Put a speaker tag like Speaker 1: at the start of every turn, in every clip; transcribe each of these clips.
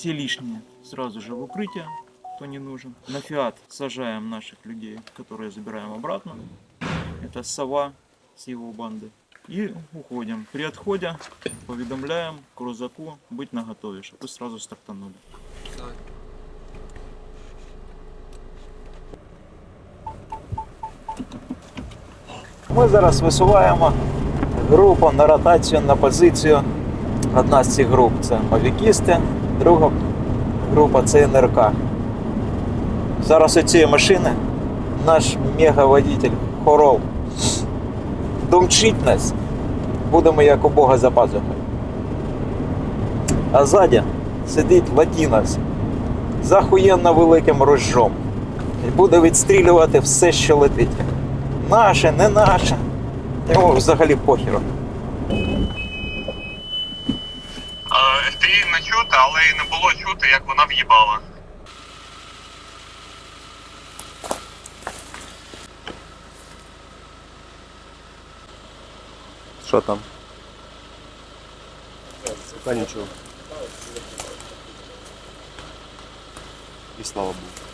Speaker 1: Все лишние сразу же в укрытие, кто не нужен. На фиат сажаем наших людей, которые забираем обратно. Это сова с его банды. И уходим. При отходе поведомляем крузаку быть наготове, чтобы сразу стартанули.
Speaker 2: Ми зараз висуваємо групу на ротацію на позицію. Одна з цих груп це мавікісти, друга група це НРК. Зараз у цієї машини наш мегаводитель Хорол домчить нас, будемо як у Бога за пазухою. А ззаді сидить Латінос з ахуєнно великим рожжом і буде відстрілювати все, що летить. Наше, не наше. Йому взагалі похеру.
Speaker 3: Ти не чути, але й не було чути, як вона в'їбала.
Speaker 4: Що там? Та нічого. І слава Богу.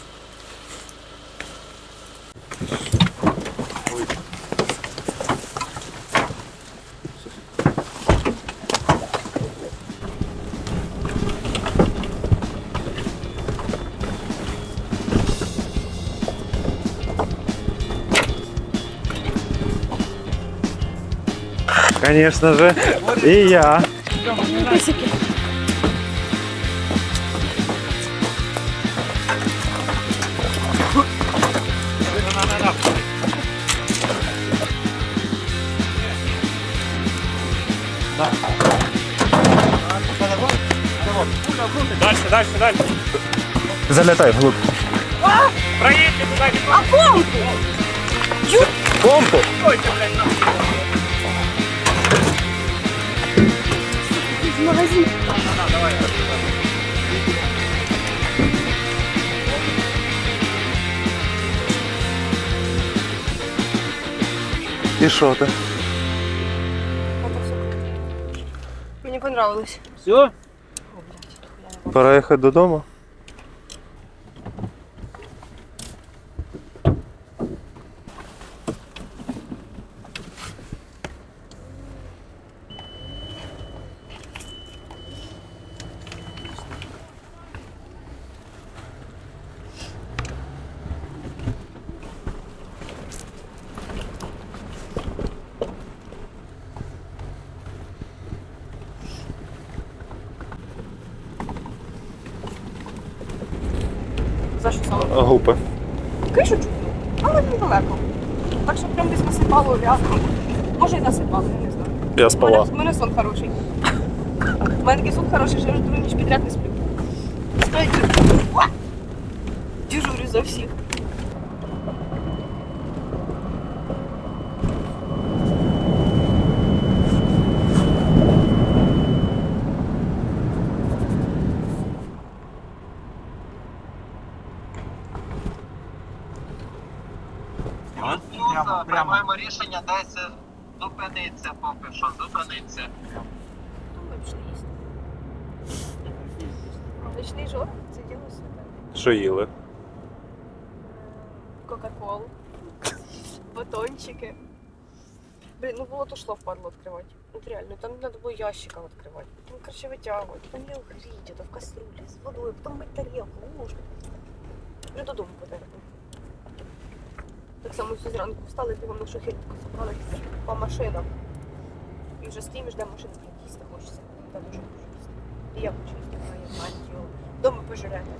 Speaker 4: Конечно же. И я.
Speaker 3: Дальше, дальше, дальше.
Speaker 4: Залетай вглубь.
Speaker 3: Проїдьте туди,
Speaker 5: А помпу?
Speaker 4: Помпу!
Speaker 3: відходьте, блядь, нахуй.
Speaker 4: І що ти?
Speaker 5: Мені понравилось.
Speaker 1: Все?
Speaker 4: Пора їхати додому.
Speaker 5: За що саме?
Speaker 4: Гупи.
Speaker 5: Кишу чуть, але недалеко. Так що прям десь насипало в'язку. Може і насипало, я не знаю.
Speaker 4: Я
Speaker 5: У
Speaker 4: спала.
Speaker 5: мене, у мене сон хороший. У мене такий сон хороший, що я вже другу ніч підряд не сплю. Стоїть. Дежурю за всіх.
Speaker 3: Прямо, приймаємо рішення десь зупиниться поки що, зупиниться.
Speaker 5: Ночний жор, це діло себе.
Speaker 4: Що їли?
Speaker 5: Кока-колу. Батончики. Блин, ну было то шло впадло открывать. Вот реально, там надо было ящиком открывать. Потом, короче, вытягивать. Потом ее греть, это в кастрюле с водой. Потом мыть тарелку, ложку. Вже додому потерпи. Так само всі зранку встали, бігом на шахідку зібрали по машинам. І вже стоїмо, ждемо машини, блін, їсти хочеться. Та дуже дуже їсти. І я хочу їсти, мать його. Дома пожирати.